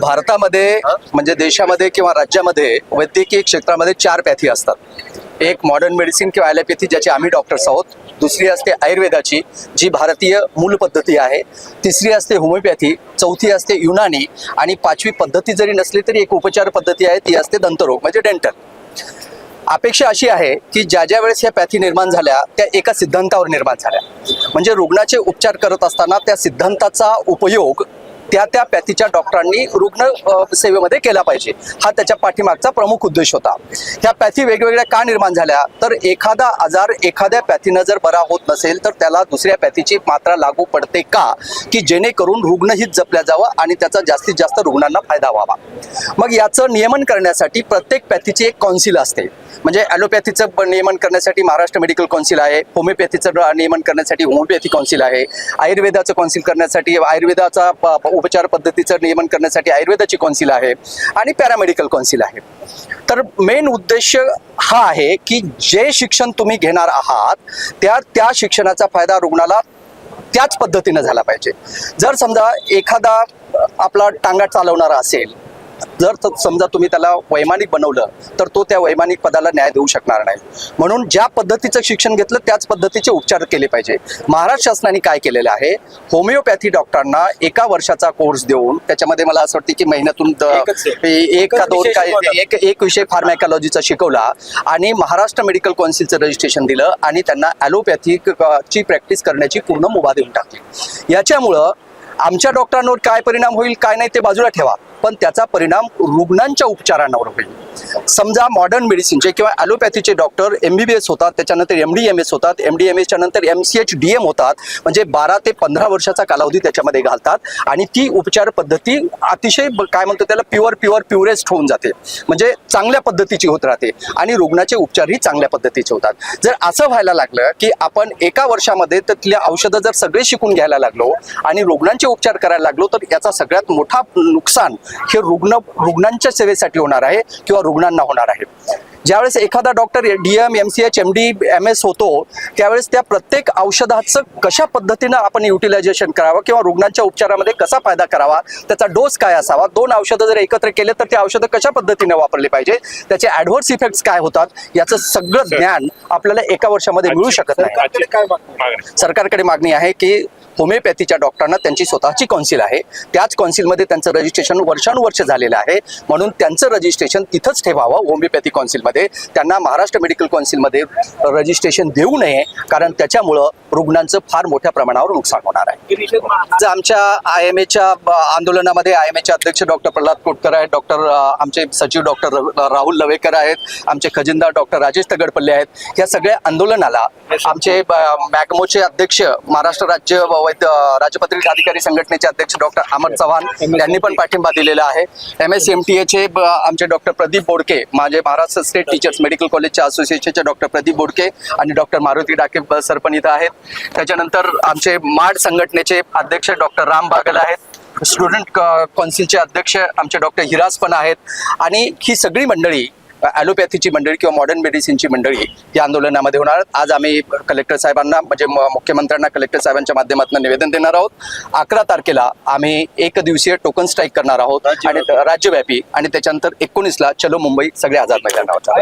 भारतामध्ये म्हणजे देशामध्ये किंवा राज्यामध्ये वैद्यकीय क्षेत्रामध्ये चार पॅथी असतात. एक मॉडर्न मेडिसिन किंवा ॲलोपॅथी ज्याचे आम्ही डॉक्टर्स आहोत. दुसरी असते आयुर्वेदाची जी भारतीय मूल पद्धती आहे. तिसरी असते होमिओपॅथी चौथी असते युनानी आणि पाचवी पद्धती जरी नसली तरी एक उपचार पद्धती आहे ती असते दंतरोग म्हणजे डेंटल अपेक्षा अशी आहे की ज्या ज्या वेळेस ह्या पॅथी निर्माण झाल्या त्या एका सिद्धांतावर निर्माण झाल्या. म्हणजे रुग्णाचे उपचार करत असताना त्या सिद्धांताचा उपयोग त्या त्या पॅथीच्या डॉक्टरांनी रुग्ण सेवेमध्ये केला पाहिजे. हा त्याच्या पाठीमागचा प्रमुख उद्देश होता. ह्या पॅथी वेगवेगळ्या का निर्माण झाल्या? तर एखादा आजार एखाद्या पॅथीनं जर बरा होत नसेल तर त्याला दुसऱ्या पॅथीची मात्रा लागू पडते का? की जेणेकरून रुग्णहित जपल्या जावं आणि त्याचा जास्तीत जास्त रुग्णांना फायदा व्हावा. मग याचं नियमन करण्यासाठी प्रत्येक पॅथीची एक कौन्सिल असते. म्हणजे ॲलोपॅथीचं नियमन करण्यासाठी महाराष्ट्र मेडिकल कौन्सिल आहे होमिओपॅथीचं नियमन करण्यासाठी होमिओपॅथी कौन्सिल आहे आयुर्वेदाचं कौन्सिल करण्यासाठी आयुर्वेदाचा प- उपचार पद्धतीचं नियमन करण्यासाठी आयुर्वेदाची कौन्सिल आहे आणि पॅरामेडिकल कौन्सिल आहे. तर मेन उद्देश हा आहे की जे शिक्षण तुम्ही घेणार आहात त्या त्या शिक्षणाचा फायदा रुग्णाला त्याच पद्धतीनं झाला पाहिजे. जर समजा एखादा आपला टांगा चालवणारा असेल जर समजा तुम्ही त्याला वैमानिक बनवलं तर तो त्या वैमानिक पदाला न्याय देऊ शकणार नाही. म्हणून ज्या पद्धतीचं शिक्षण घेतलं त्याच पद्धतीचे उपचार केले पाहिजे. महाराष्ट्र शासनाने काय केलेलं आहे? होमिओपॅथी डॉक्टरांना एका वर्षाचा कोर्स देऊन त्याच्यामध्ये मला असं वाटतं की महिन्यातून एक का दोन काय. एक एक विषय फार्मॅकॉलॉजीचा शिकवला आणि महाराष्ट्र मेडिकल कौन्सिलचं रजिस्ट्रेशन दिलं आणि त्यांना ॲलोपॅथी ची प्रॅक्टिस करण्याची पूर्ण मुभा देऊन टाकली. याच्यामुळं आमच्या डॉक्टरांवर काय परिणाम होईल काय नाही ते बाजूला ठेवा. पण त्याचा परिणाम रुग्णांच्या उपचारांवर होईल. समजा मॉडर्न मेडिसिनचे किंवा ॲलोपॅथीचे doctor M B B S होतात त्याच्यानंतर एम डी एम एस होतात एम डी एम एसच्या नंतर M C H D M होतात म्हणजे बारा ते पंधरा वर्षाचा कालावधी त्याच्यामध्ये घालतात आणि ती उपचार पद्धती अतिशय काय म्हणतो त्याला प्युअर प्युअर प्युरेस्ट होऊन जाते. म्हणजे चांगल्या पद्धतीची होत राहते आणि रुग्णाचे उपचारही चांगल्या पद्धतीचे होतात. जर असं व्हायला लागलं की आपण एका वर्षामध्ये तिथल्या औषधं जर सगळे शिकून घ्यायला लागलो आणि रुग्णांचे उपचार करायला लागलो तर याचा सगळ्यात मोठा नुकसान हे रुग्ण रुग्णांच्या सेवेसाठी होणार आहे किंवा रुग्णांना होणार आहे. ज्यावेळेस एखादा doctor D M M C H M D M S होतो त्यावेळेस त्या प्रत्येक औषधाचं कशा पद्धतीनं आपण युटिलायझेशन करावं किंवा रुग्णांच्या उपचारामध्ये कसा फायदा करावा त्याचा डोस काय असावा दोन औषधं जर एकत्र केले तर ते औषधं कशा पद्धतीने वापरले पाहिजे त्याचे ॲडव्हर्स इफेक्ट्स काय होतात याचं सगळं ज्ञान आपल्याला एका वर्षामध्ये मिळू शकत नाही? सरकारकडे मागणी आहे की होमिओपॅथीच्या डॉक्टरांना त्यांची स्वतःची कौन्सिल आहे. त्याच कौन्सिलमध्ये त्यांचं रजिस्ट्रेशन वर्षानुवर्ष झालेलं आहे. म्हणून त्यांचं रजिस्ट्रेशन तिथंच ठेवावं होमिओपॅथी कौन्सिलमध्ये. त्यांना महाराष्ट्र मेडिकल कौन्सिलमध्ये रजिस्ट्रेशन देऊ नये कारण त्याच्यामुळं रुग्णांचं फार मोठ्या प्रमाणावर नुकसान होणार आहे. जर आमच्या आय एम एच्या आंदोलनामध्ये आय एम एचे अध्यक्ष डॉक्टर प्रल्हाद कोटकर आहेत डॉक्टर आमचे सचिव डॉक्टर राहुल लवेकर आहेत आमचे खजिनदार डॉक्टर राजेश तगडपल्ले आहेत. या सगळ्या आंदोलनाला आमचे मॅगमोचे अध्यक्ष महाराष्ट्र राज्य वैद्य राजपत्रित अधिकारी संघटनेचे अध्यक्ष डॉक्टर अमर चव्हाण यांनी पण पाठिंबा दिलेला आहे. एम एस एम टी एचे आमचे डॉक्टर प्रदीप बोडके माझे महाराष्ट्र स्टेट टीचर्स मेडिकल कॉलेजच्या असोसिएशनचे डॉक्टर प्रदीप बोडके आणि डॉक्टर मारुती डाके सर पण इथं आहेत. त्याच्यानंतर आमचे माड संघटनेचे अध्यक्ष डॉक्टर राम बागल आहेत. स्टुडंट कौन्सिलचे अध्यक्ष आमचे डॉक्टर हिराज पण आहेत. आणि ही सगळी मंडळी ॲलोपॅथीची मंडळी किंवा मॉडर्न मेडिसिनची मंडळी या आंदोलनामध्ये होणार. आज आम्ही कलेक्टर साहेबांना म्हणजे मुख्यमंत्र्यांना कलेक्टर साहेबांच्या माध्यमातून निवेदन देणार आहोत. अकरा तारखेला आम्ही एक दिवसीय टोकन स्ट्राईक करणार आहोत आणि राज्यव्यापी. आणि त्याच्यानंतर एकोणीसला चलो मुंबई सगळे आझाद मैदानावर